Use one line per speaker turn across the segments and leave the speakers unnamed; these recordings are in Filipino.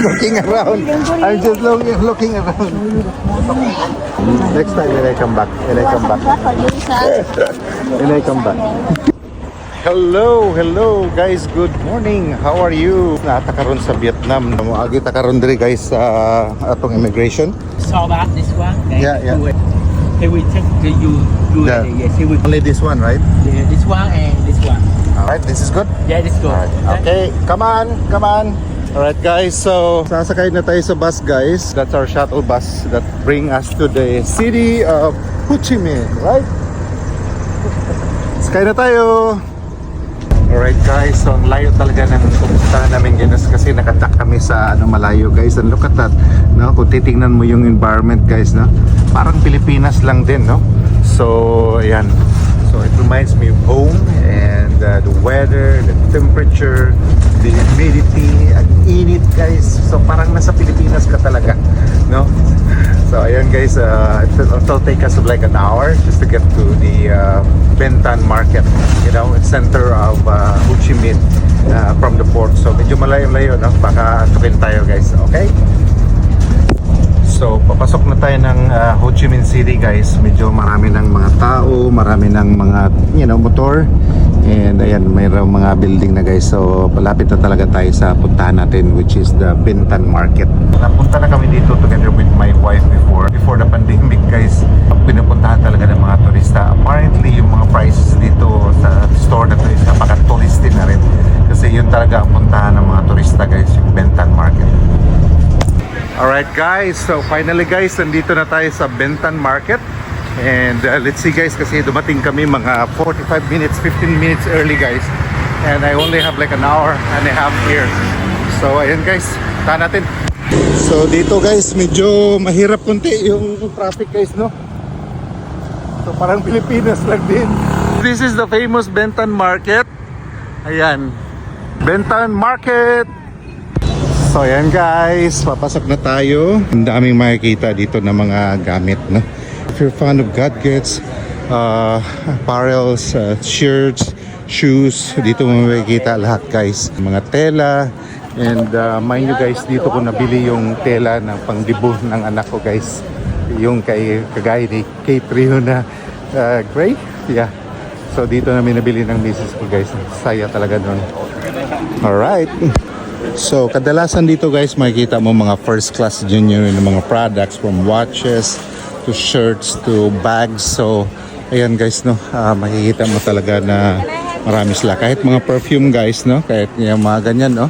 looking around. I'm just looking, looking around. Next time when I come back, when I come back, when I come back. Hello, hello guys. Good morning. How are you? Nata karon sa Vietnam. Agi ta karon diri guys sa atong immigration.
so about this one. Okay?
Yeah, yeah.
Do it. Here we check the you do
Yeah.
Yes, here we
Only this one, right?
yeah, this one and this one.
All right, this is good.
Yeah, this good.
Alright. Okay, come on, come on. Alright guys, so sasakay na tayo sa bus guys. That's our shuttle bus that bring us to the city of Ho Chi Minh, right? Sakay na tayo. Alright guys, so ang layo talaga ng pupuntahan namin Ginas kasi nakatak kami sa ano malayo guys. And look at that, no? Kung titingnan mo yung environment guys, no? Parang Pilipinas lang din, no? So, ayan. So it reminds me of home and uh, the weather, the temperature, the humidity, ang init guys. So parang nasa Pilipinas ka talaga, no? So ayan guys, uh, it'll take us like an hour just to get to the uh, Bentan Market, you know, it's center of uh, Ho Chi Minh uh, from the port. So medyo malayo-layo, no? Baka tukin tayo guys, okay? So, papasok na tayo ng uh, Ho Chi Minh City guys. Medyo marami ng mga tao, marami ng mga, you know, motor. And ayan, mayroong mga building na guys. So, palapit na talaga tayo sa puntahan natin which is the Bintan Market. Napunta na kami dito together with my wife before before the pandemic guys. Pinupuntahan talaga ng mga turista. Apparently, yung mga prices dito sa store na to is napaka-touristy na rin. Kasi yun talaga ang puntahan ng mga turista guys, yung Bintan Market. Alright guys, so finally guys, nandito na tayo sa Bentan Market. And uh, let's see guys, kasi dumating kami mga 45 minutes, 15 minutes early guys. And I only have like an hour and a half here. So ayan guys, tahan natin. So dito guys, medyo mahirap kunti yung traffic guys, no? So parang Pilipinas lang din. This is the famous Bentan Market. Ayan. Bentan Market! So ayan guys, papasok na tayo. Ang daming makikita dito ng mga gamit, no? If you're fan of gadgets, uh, apparels, uh, shirts, shoes, dito mo makikita lahat guys. Mga tela, and uh, mind you guys, dito ko nabili yung tela ng pangdibo ng anak ko guys. Yung kay kagaya ni Kate Rio na uh, gray. Yeah. So dito namin nabili ng misis ko guys. Saya talaga nun. Alright. So, kadalasan dito guys, makikita mo mga first class genuine na mga products from watches to shirts to bags. So, ayan guys, no, ah, makikita mo talaga na marami sila. Kahit mga perfume guys, no, kahit yung mga ganyan, no,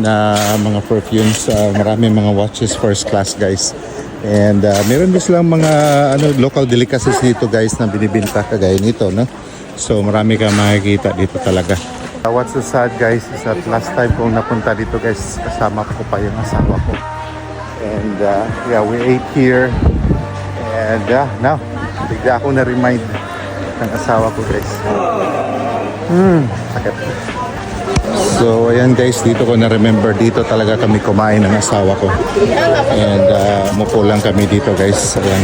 na mga perfumes, ah, marami mga watches first class guys. And ah, meron din silang mga ano, local delicacies dito guys na binibinta kagaya nito, no. So, marami ka makikita dito talaga. Uh, what's so sad guys is that last time kong napunta dito guys kasama ko pa yung asawa ko. And uh, yeah we ate here. And uh, now bigla ako na-remind ng asawa ko guys. Hmm sakit. So ayan guys dito ko na-remember. Dito talaga kami kumain ng asawa ko. And uh, umupo lang kami dito guys. Ayan.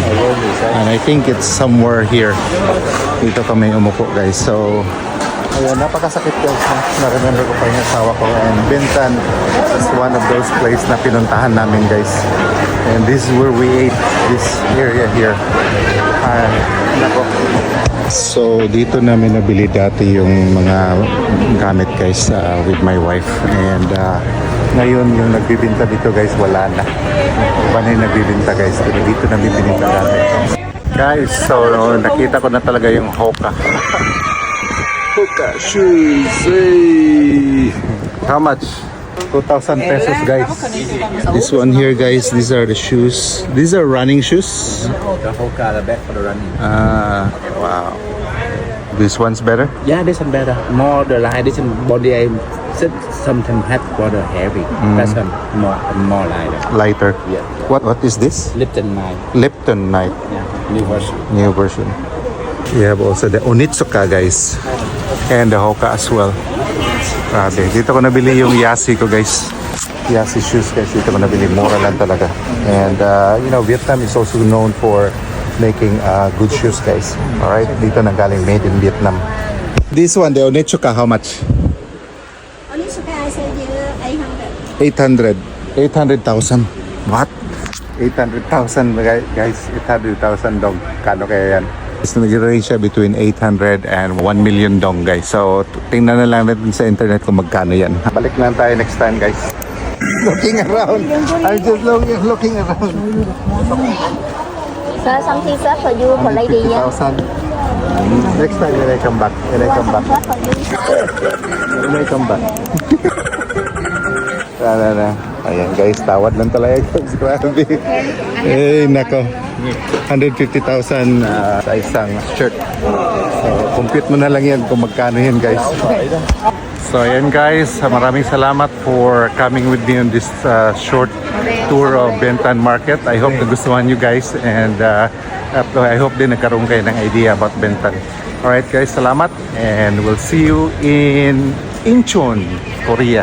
And I think it's somewhere here. Dito kami umupo guys. So Ayan, napakasakit guys na na-remember ko pa yung asawa ko. And Bintan is one of those place na pinuntahan namin guys. And this is where we ate this area here. Ah, nako. So dito namin nabili dati yung mga gamit guys uh, with my wife. And uh, ngayon yung nagbibinta dito guys wala na. Iba na yung nagbibinta guys. Dito namin bininta dati. Guys so nakita ko na talaga yung Hoka Hoka shoes. Hey. How much? 2,000 pesos, guys. This one here, guys, these are the shoes. These are running shoes.
The whole car, the back for the running.
Ah, wow. This one's better?
Yeah, this one better. More the light, this one body I said sometimes have for the heavy. That's one more more lighter.
Lighter.
Yeah.
What What is this?
Lipton nine.
Lipton Night.
Yeah, new version.
New version. We have also the Onitsuka, guys. And the Hoka as well. Grabe. Dito ko nabili yung Yasi ko, guys. Yasi shoes, guys. Dito ko nabili. Mura lang talaga. And, uh, you know, Vietnam is also known for making uh, good shoes, guys. Alright? Dito na galing made in Vietnam. This one, the Onitsuka, how much?
Only Suka I said you 800.
800. 800,000. What? 800,000 guy- guys. 800,000 dong. Kano kaya yan? So, nag-range siya between 800 and 1 million dong guys. So, tingnan na lang natin sa internet kung magkano yan. Balik lang tayo next time guys. looking around. I'm just looking, looking around.
Sir, some t-shirt for you, for lady, yeah.
50,000. Next time when I come back. When I come back. When I come back. Tara na. Ayan guys, tawad lang talaga. Grabe. Eh, nako. 150,000 uh, sa isang shirt. So, compute mo na lang yan kung magkano yan guys. So, ayan guys, maraming salamat for coming with me on this uh, short tour of Bentan Market. I hope nagustuhan you guys and uh, I hope din nagkaroon kayo ng idea about Bentan. Alright guys, salamat and we'll see you in Incheon, Korea.